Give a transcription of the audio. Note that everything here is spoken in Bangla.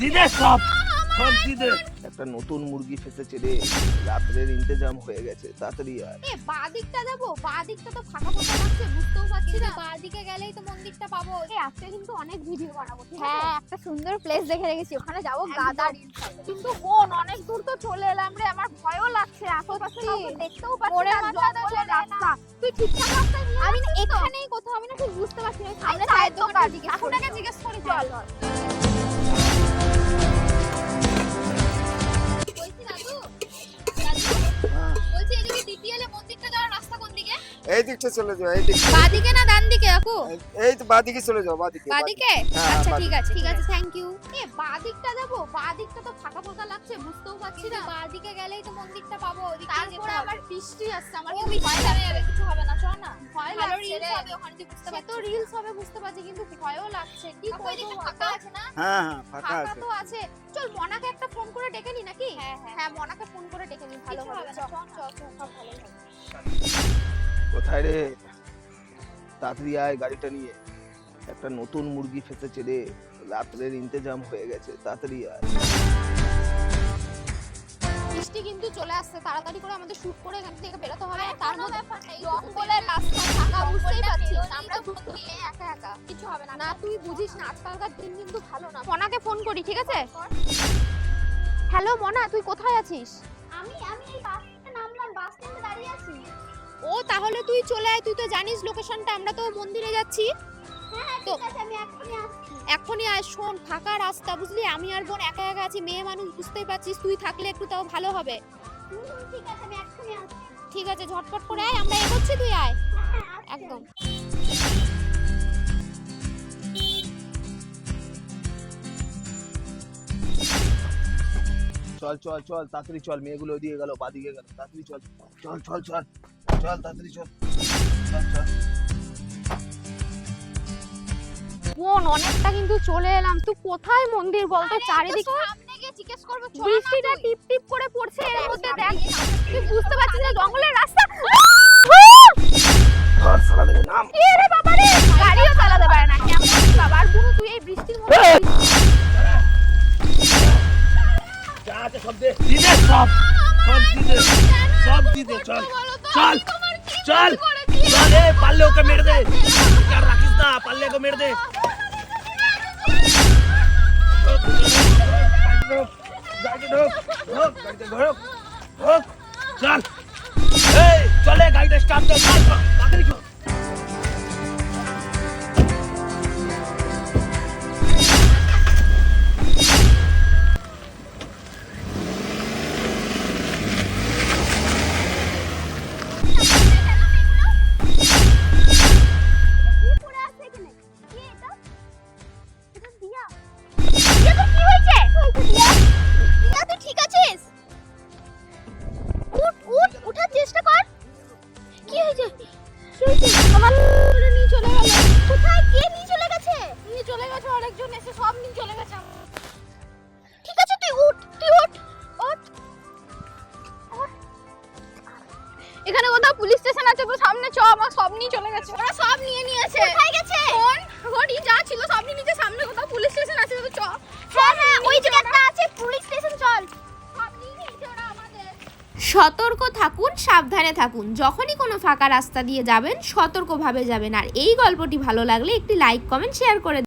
দিদে সব সব দিদে। একটা নতুন মুরগি ফেসেছে রে। রাত্রের ইন্তজাম হয়ে গেছে তাড়াতাড়ি আয়। এ বাদিকটা যাব? বাদিকটা তো ফাঁকা ফাঁকা লাগছে বুঝতেও পারছি না। বাদিকে গেলেই তো মন্দিরটা পাবো। এই আজকে কিন্তু অনেক ভিডিও বানাবো হ্যাঁ একটা সুন্দর প্লেস দেখে রেখেছি। ওখানে যাব গাদা কিন্তু বোন অনেক দূর তো চলে এলাম রে আমার ভয়ও লাগছে আশেপাশে কাউকে দেখতেও পাচ্ছি না রাস্তা। তুই ঠিকঠাক রাস্তায় নিয়ে আমি না এখানেই কোথাও আমি না ঠিক বুঝতে পারছি না। সামনে চায়ের দোকান কাকুটাকে জিজ্ঞেস করি চল। এই দিকটা চলে যাও এই দিক বাদিকে না ডান দিকে কাকু এই তো বাদিকে চলে যাও বাদিকে বাদিকে। হ্যাঁ, আচ্ছা ঠিক আছে ঠিক আছে থ্যাংক ইউ এ বাদিকটা যাব? বাদিকটা তো ফাঁকা ফাঁকা লাগছে বুঝতেও পারছি না। বাদিকে গেলেই তো মন্দিরটা পাবো ওদিকে তারপরে আবার বৃষ্টি আসছে আমার কিন্তু ভয় লাগছে। কিছু হবে না চল না। ভয় লাগছে রিলস হবে ওখানে বুঝতে পারছিস তো রিলস হবে বুঝতে পারছি কিন্তু ভয়ও লাগছে। কি করব ওইদিকে ফাঁকা আছে না? হ্যাঁ হ্যাঁ ফাঁকা আছে। তো আছে। চল মনাকে একটা ফোন করে ডেকে নি নাকি? হ্যাঁ হ্যাঁ। মনাকে ফোন করে ডেকে নি ভালো হবে। চল চল। কোথায় রে তাড়াতাড়ি আয় গাড়িটা নিয়ে। একটা নতুন মুরগি ফেসেছে রে। রাত্রের ইন্তজাম হয়ে গেছে তাড়াতাড়ি আয়। বৃষ্টি কিন্তু চলে আসছে তাড়াতাড়ি করে আমাদের শুট করে এখান থেকে বেরোতে হবে। তার মধ্যে জঙ্গলের রাস্তা থাকা বুঝতেই পারছিস আমরা একা একা। কিছু হবে না। না তুই বুঝিস না আজকালকার দিন কিন্তু ভালো না। মনাকে ফোন করি ঠিক আছে? হ্যালো মনা তুই কোথায় আছিস? আমি আমি এই তাহলে তুই চলে আয় তুই তো জানিস লোকেশনটা আমরা তো মন্দিরে যাচ্ছি। হ্যাঁ তো- ঠিক আছে আমি এক্ষুনি আসছি। এখনই আয় শোন ফাঁকা রাস্তা বুঝলি? আমি আর বোন একা একা আছি মেয়ে মানুষ বুঝতেই পারছিস? তুই থাকলে একটু তাও ভালো হবে। হুম, হুম, ঠিক আছে আমি এক্ষুনি আসছি। ঠিক আছে ঝটপট করে আয় আমরা এগোচ্ছি তুই আয়। হ্যাঁ একদম। চল চল চল তাড়াতাড়ি চল মেয়েগুলো দিয়ে গেল বাদিকে গেল তাড়াতাড়ি চল। চল চল চল। চল তাড়াতাড়ি চল। বোন অনেকটা কিন্তু চলে এলাম। তুই কোথায় মন্দির বলতো চারিদিকে সামনে গিয়ে জিজ্ঞেস করব বৃষ্টিটা টিপ টিপ করে পড়ছে এর মধ্যে দেখ। তুই বুঝতে পারছিস না জঙ্গলের রাস্তা। ধর সালা দেখে নাম এ রে বাবা রে! গাড়িও চালাতে পারে না কেমন বাবা? আর বুনু তুই এই বৃষ্টির মধ্যে যা আছে সব দে। চল। চল। এ পারলে ওকে মেরে দে। রাখিস না পারলে ওকে মেরে দে। চল। চলে গাড়িটা স্টার্ট দে চল চলে গেছে আরেকজন এসে সব নিয়ে চলে গেছে ঠিক আছে তুই উঠ তুই উঠ উঠ। এখানে কোথাও পুলিশ স্টেশন আছে পুরো সামনে চ আমার সব নিয়ে চলে গেছে। ওরা সব নিয়ে নিয়েছে। কোথায় গেছে? ফোন ঘড়ি যা ছিল সব নিয়ে নিচে সামনে কোথাও পুলিশ স্টেশন আছে তো চ। হ্যাঁ হ্যাঁ ওই যে একটা আছে পুলিশ স্টেশন চল। সব নিয়ে নিয়েছে ওরা আমাদের। সতর্ক থাকুন সাবধানে থাকুন। যখনই কোনো ফাঁকা রাস্তা দিয়ে যাবেন সতর্কভাবে যাবেন। আর এই গল্পটি ভালো লাগলে একটি লাইক কমেন্ট শেয়ার করে